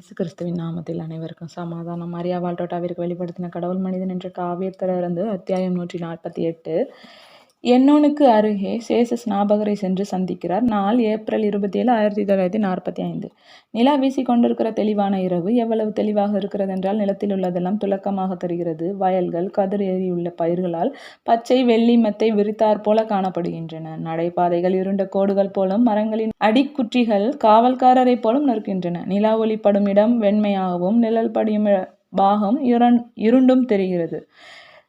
இயேசு கிறிஸ்துவின் நாமத்தில் அனைவருக்கும் சமாதானம். மரியா வாழ்டோட்டாவிற்கு வெளிப்படுத்தின கடவுள் மனிதன் என்ற காவியத்திலிருந்து அத்தியாயம் நூற்றி நாற்பத்தி எட்டு. எண்ணோனுக்கு அருகே சேச ஸ்நாபகரை சென்று சந்திக்கிறார். நாள் ஏப்ரல் இருபத்தி ஏழு ஆயிரத்தி தொள்ளாயிரத்தி நாற்பத்தி ஐந்து நிலா வீசி கொண்டிருக்கிற தெளிவான இரவு எவ்வளவு தெளிவாக இருக்கிறது என்றால் நிலத்தில் உள்ளதெல்லாம் துலக்கமாக தெரிகிறது. வயல்கள் கதிர் ஏறியுள்ள பயிர்களால் பச்சை வெள்ளி மெத்தை விரித்தாற் போல காணப்படுகின்றன. நடைபாதைகள் இருண்ட கோடுகள் போலும் மரங்களின் அடிக்குற்றிகள் காவல்காரரை போலும் நிற்கின்றன. நிலா ஒளிப்படும் இடம் வெண்மையாகவும் நிழல் படியும் பாகம் இருண்டும் தெரிகிறது.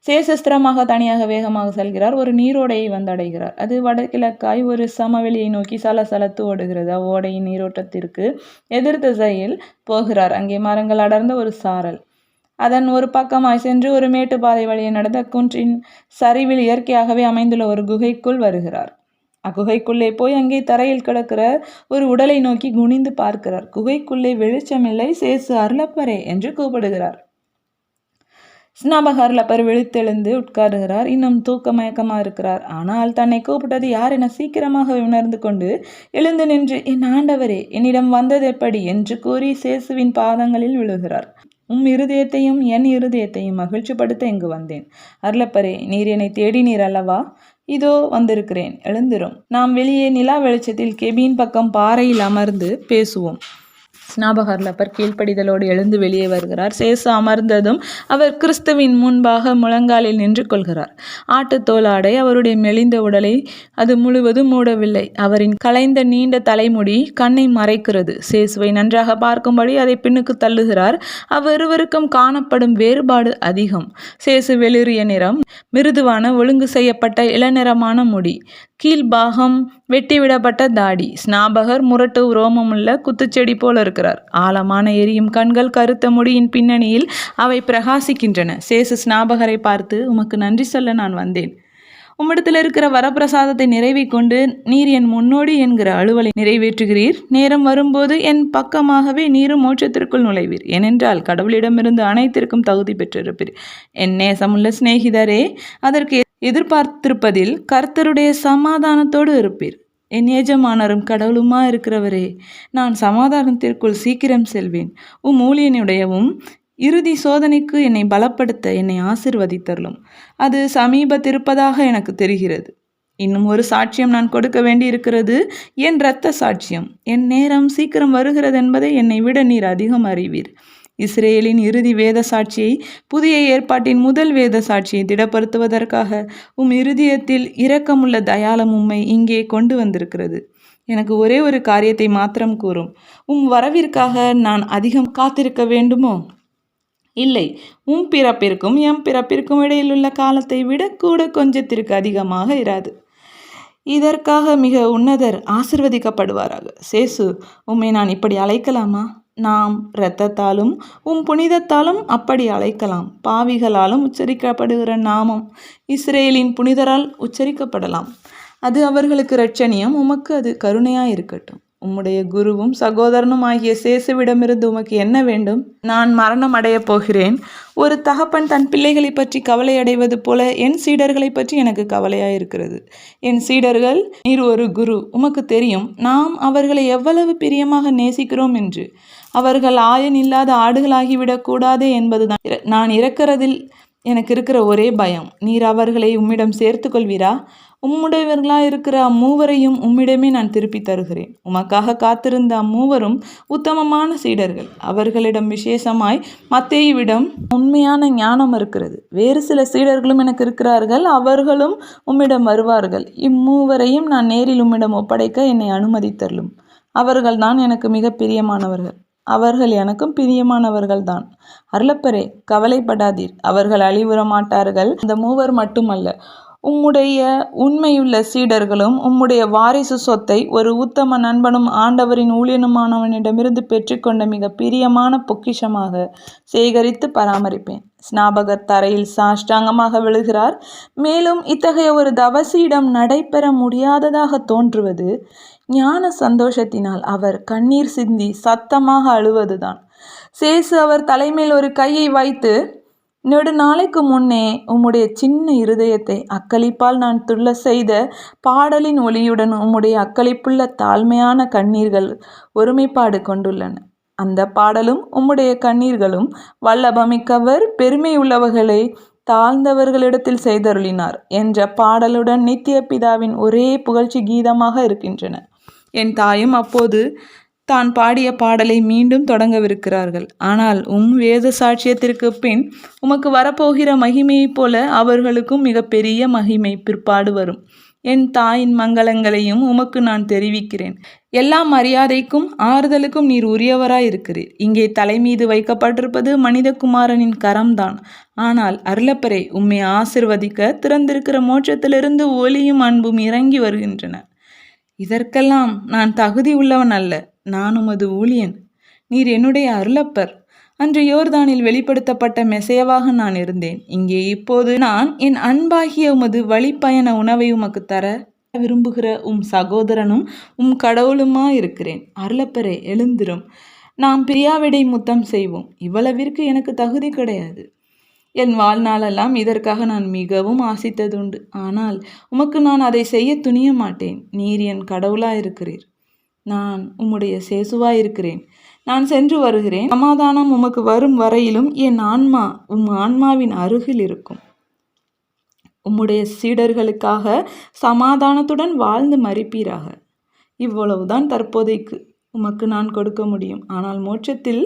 சேசஸ்திரமாக தனியாக வேகமாக செல்கிறார். ஒரு நீரோடையை வந்தடைகிறார். அது வடகிழக்காய் ஒரு சமவெளியை நோக்கி சலசலத்து ஓடுகிறது. அவ்வோடையின் நீரோட்டத்திற்கு எதிர் திசையில் போகிறார். அங்கே மரங்கள் அடர்ந்த ஒரு சாரல். அதன் ஒரு பக்கமாய் சென்று ஒரு மேட்டுப்பாதை வழியை நடந்த குன்றின் சரிவில் இயற்கையாகவே அமைந்துள்ள ஒரு குகைக்குள் வருகிறார். அக்குகைக்குள்ளே போய் அங்கே தரையில் கிடக்கிற ஒரு உடலை நோக்கி குனிந்து பார்க்கிறார். குகைக்குள்ளே வெளிச்சமில்லை. சேசு அருளப்பரே என்று கூப்பிடுகிறார். ஸ்நாபகாரில் பரு விழித்தெழுந்து உட்காருகிறார். இன்னும் தூக்க மயக்கமாக இருக்கிறார். ஆனால் தன்னை கூப்பிட்டது யார் என சீக்கிரமாக உணர்ந்து கொண்டு எழுந்து நின்று என் ஆண்டவரே என்னிடம் வந்தது எப்படி? என்று கூறி சேசுவின் பாதங்களில் விழுகிறார். உம் இருதயத்தையும் என் இருதயத்தையும் மகிழ்ச்சிப்படுத்த இங்கு வந்தேன். அருளப்பரே நீர் என்னை தேடினீர் அல்லவா? இதோ வந்திருக்கிறேன். எழுந்திரும். நாம் வெளியே நிலா வெளிச்சத்தில் கெபின் பக்கம் பாறையில் அமர்ந்து பேசுவோம். ஸ்நாபகர்லப்பர் கீழ்ப்படிதலோடு எழுந்து வெளியே வருகிறார். சேசு அமர்ந்ததும் அவர் கிறிஸ்துவின் முன்பாக முழங்காலில் நின்று கொள்கிறார். ஆட்டுத்தோலாடை அவருடைய மெலிந்த உடலை அது முழுவதும் மூடவில்லை. அவரின் கலைந்த நீண்ட தலைமுடி கண்ணை மறைக்கிறது. சேசுவை நன்றாக பார்க்கும்படி அதை பின்னுக்கு தள்ளுகிறார். அவ்விருவருக்கும் காணப்படும் வேறுபாடு அதிகம். சேசு வெளிரிய நிறம் மிருதுவான ஒழுங்கு செய்யப்பட்ட இளநிறமான முடி. கீழ்பாகம் வெட்டிவிடப்பட்ட தாடி. ஸ்நாபகர் முரட்டு உரோமமுள்ள குத்துச்செடி போல இருக்கிறார் ஆழமான எரியும் கண்கள் கருத்த முடியின் பின்னணியில் அவை பிரகாசிக்கின்றன. சேசு ஸ்நாபகரை பார்த்து உமக்கு நன்றி சொல்ல நான் வந்தேன். உம்மிடத்தில் இருக்கிற வரப்பிரசாதத்தை நிறைவை கொண்டு நீர் என் முன்னோடி என்கிற அலுவலை நிறைவேற்றுகிறீர். நேரம் வரும்போது என் பக்கமாகவே நீரும் மோட்சத்திற்குள் நுழைவீர். ஏனென்றால் கடவுளிடமிருந்து அனைத்திற்கும் தகுதி பெற்றிருப்பீர். என் நேசமுள்ள சிநேகிதரே அதற்கு எதிர்பார்த்திருப்பதில் கர்த்தருடைய சமாதானத்தோடு இருப்பீர். என் எஜமானரும் கடவுளுமா இருக்கிறவரே நான் சமாதானத்திற்குள் சீக்கிரம் செல்வேன். உம் ஊழியனுடையவும் இறுதி சோதனைக்கு என்னை பலப்படுத்த என்னை ஆசிர்வதித்தருளும். அது சமீபத்திருப்பதாக எனக்கு தெரிகிறது. இன்னும் ஒரு சாட்சியம் நான் கொடுக்க வேண்டி இருக்கிறது என் இரத்த சாட்சியம் என் நேரம் சீக்கிரம் வருகிறது என்பதை என்னை விட நீர் அதிகம் அறிவீர். இஸ்ரேலின் இறுதி வேத சாட்சியை புதிய ஏற்பாட்டின் முதல் வேத சாட்சியை திடப்படுத்துவதற்காக உம் இருதயத்தில் இரக்கமுள்ள தயாளம் உம்மை இங்கே கொண்டு வந்திருக்கிறது. எனக்கு ஒரே ஒரு காரியத்தை மாத்திரம் கூறும். உம் வரவிற்காக நான் அதிகம் காத்திருக்க வேண்டுமோ? இல்லை. உம் பிறப்பிற்கும் எம் பிறப்பிற்கும் இடையில் உள்ள காலத்தை விட கூட கொஞ்சத்திற்கு அதிகமாக இராது. இதற்காக மிக உன்னதர் ஆசிர்வதிக்கப்படுவாராக. சேசு உம்மை நான் இப்படி அழைக்கலாமா? நாம் இரத்தத்தாலும் உம் புனிதத்தாலும் அப்படி அழைக்கலாம். பாவிகளாலும் உச்சரிக்கப்படுகிற நாமம் இஸ்ரேலின் புனிதரால் உச்சரிக்கப்படலாம். அது அவர்களுக்கு ரட்சணியம் உமக்கு அது கருணையாக இருக்கட்டும் உம்முடைய குருவும் சகோதரனும் ஆகிய சேசுவிடமிருந்து உமக்கு என்ன வேண்டும்? நான் மரணம் அடையப் போகிறேன். ஒரு தகப்பன் தன் பிள்ளைகளை பற்றி கவலை அடைவது போல என் சீடர்களை பற்றி எனக்கு கவலையாக இருக்கிறது என் சீடர்கள் நீர் ஒரு குரு உமக்கு தெரியும். நாம் அவர்களை எவ்வளவு பிரியமாக நேசிக்கிறோம் என்று. அவர்கள் ஆயன் இல்லாத ஆடுகளாகிவிடக்கூடாதே என்பதுதான். நான் இறக்கிறதில் எனக்கு இருக்கிற ஒரே பயம். நீர் அவர்களை உம்மிடம் சேர்த்து கொள்வீரா உம்முடையவர்களாக இருக்கிற அம்மூவரையும் உம்மிடமே நான் திருப்பி தருகிறேன். உமக்காக காத்திருந்த அம்மூவரும் உத்தமமான சீடர்கள். அவர்களிடம் விசேஷமாய் மத்தேயுவிடம் உண்மையான ஞானம் இருக்கிறது. வேறு சில சீடர்களும் எனக்கு இருக்கிறார்கள் அவர்களும் உம்மிடம் வருவார்கள். இம்மூவரையும் நான் நேரில் உம்மிடம் ஒப்படைக்க என்னை அனுமதித்தரலும் அவர்கள்தான் எனக்கு மிக பிரியமானவர்கள். அவர்கள் எனக்கும் பிரியமானவர்கள் தான் அருளப்பரே கவலைப்படாதீர். அவர்கள் அழிவுற மாட்டார்கள் அந்த மூவர் மட்டுமல்ல உம்முடைய உண்மையுள்ள சீடர்களும் உம்முடைய வாரிசு சொத்தை ஒரு உத்தம நண்பனும் ஆண்டவரின் ஊழியனுமானவனிடமிருந்து பெற்றுக்கொண்ட மிக பிரியமான பொக்கிஷமாக சேகரித்து பராமரிப்பேன். ஸ்நாபகர் தரையில் சாஷ்டாங்கமாக விழுகிறார். மேலும் இத்தகைய ஒரு தவசியிடம் நடைபெற முடியாததாக தோன்றுவது ஞான சந்தோஷத்தினால் அவர் கண்ணீர் சிந்தி சத்தமாக அழுவதுதான். சேசு அவர் தலைமையில் ஒரு கையை வைத்து நெடு நாளைக்கு முன்னே உம்முடைய சின்ன இருதயத்தை அக்களிப்பால் நான் துள்ள செய்த பாடலின் ஒளியுடன் உம்முடைய அக்களிப்புள்ள தாழ்மையான கண்ணீர்கள் ஒருமைப்பாடு கொண்டுள்ளன. அந்த பாடலும் உம்முடைய கண்ணீர்களும் வல்லபமிக்கவர் பெருமையுள்ளவர்களை தாழ்ந்தவர்களிடத்தில் செய்தருளினார் என்ற பாடலுடன் நித்திய பிதாவின் ஒரே புகழ்ச்சி கீதமாக இருக்கின்றன. என் தாயும் அப்போது தான் பாடிய பாடலை மீண்டும் தொடங்கவிருக்கிறார்கள். ஆனால் உம் வேத சாட்சியத்திற்கு பின் உமக்கு வரப்போகிற மகிமையைப் போல அவர்களுக்கும் மிகப்பெரிய மகிமை பிற்பாடு வரும். என் தாயின் மங்களங்களையும் உமக்கு நான் தெரிவிக்கிறேன். எல்லா மரியாதைக்கும் ஆறுதலுக்கும் நீர் உரியவராய் இருக்கிறீர் இங்கே தலைமீது வைக்கப்பட்டிருப்பது மனிதகுமாரனின் கரம்தான். ஆனால் அருளப்பரே உம்மை ஆசிர்வதிக்க திறந்திருக்கிற மோட்சத்திலிருந்து ஒளியும் அன்பும் இறங்கி வருகின்றன. இதற்கெல்லாம் நான் தகுதி உள்ளவன் அல்ல. நான் உமது ஊழியன். நீர் என்னுடைய அருளப்பர். அன்று யோர்தானில் வெளிப்படுத்தப்பட்ட மெசையவாக நான் இருந்தேன். இங்கே இப்போது நான் என் அன்பாகிய உமது வழிப்பயண உணவை உமக்கு தர விரும்புகிற உம் சகோதரனும் உம் கடவுளுமா இருக்கிறேன் அருளப்பரே எழுந்திரும். நாம் பிரியாவிடை முத்தம் செய்வோம். இவ்வளவிற்கு எனக்கு தகுதி கிடையாது. என் வாழ்நாளெல்லாம் இதற்காக நான் மிகவும் ஆசித்ததுண்டு. ஆனால் உமக்கு நான் அதை செய்ய துணிய மாட்டேன் நீர் என் கடவுளாயிருக்கிறீர். நான் உம்முடைய சேசுவாயிருக்கிறேன். நான் சென்று வருகிறேன். சமாதானம் உமக்கு வரும் வரையிலும் என் ஆன்மா உம் ஆன்மாவின் அருகில் இருக்கும். உம்முடைய சீடர்களுக்காக சமாதானத்துடன் வாழ்ந்து மறிப்பீராக இவ்வளவுதான் தற்போதைக்கு உமக்கு நான் கொடுக்க முடியும். ஆனால் மோட்சத்தில்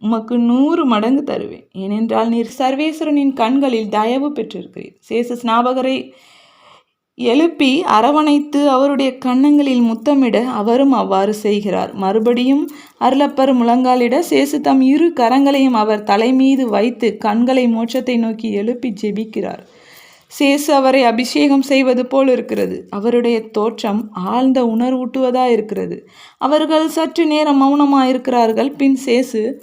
உமக்கு நூறு மடங்கு தருவேன். ஏனென்றால் நீர் சர்வேஸ்வரனின் கண்களில் தயவு பெற்றிருக்கிறீர். சேசு ஸ்நாபகரை எழுப்பி அரவணைத்து அவருடைய கண்ணங்களில் முத்தமிட அவரும் அவ்வாறு செய்கிறார். மறுபடியும் அருளப்பர் முழங்காலிட சேசு தம் இரு கரங்களையும் அவர் தலை மீது வைத்து கண்களை மோட்சத்தை நோக்கி எழுப்பி ஜெபிக்கிறார். சேசு அவரை அபிஷேகம் செய்வது போல் இருக்கிறது. அவருடைய தோற்றம் ஆழ்ந்த உணர்வூட்டுவதாக இருக்கிறது. அவர்கள் சற்று நேரம் மௌனமாக இருக்கிறார்கள் பின் சேசு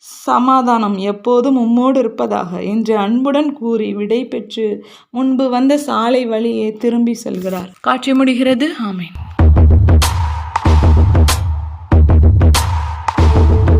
சமாதானம் எப்போதும் உம்மோடு இருப்பதாக என்று அன்புடன் கூறி விடை பெற்று முன்பு வந்த சாலை வழியே திரும்பி செல்கிறார். காட்சி முடிகிறது. ஆமேன்.